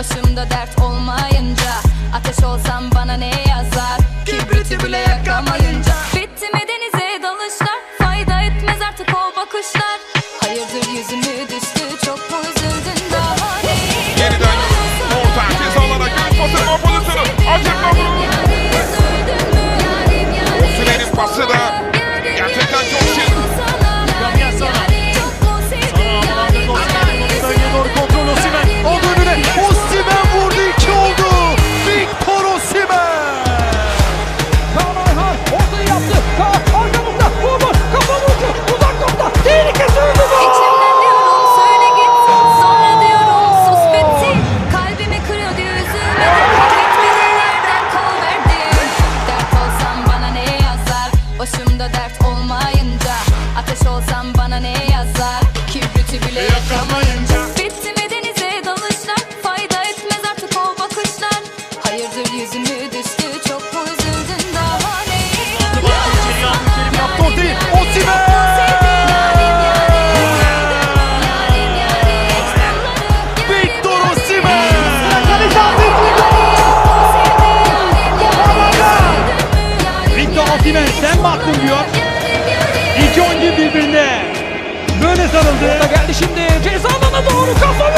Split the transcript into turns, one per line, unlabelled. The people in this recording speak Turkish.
Başımda dert olmayınca Ateş olsam bana ne yazar? Kibriti bile yakamayınca. Bitti mi denize dalışlar Fayda etmez artık o bakışlar. Hayırdır yüzümü düştü Çok mu üzüldün daha Başımda dert olmayınca. Ateş olsam bana ne yazar
Osimhen sen mi attın diyor. İki oyuncu birbirine. Böyle sarıldı.
Geldi şimdi ceza alanına doğru kafa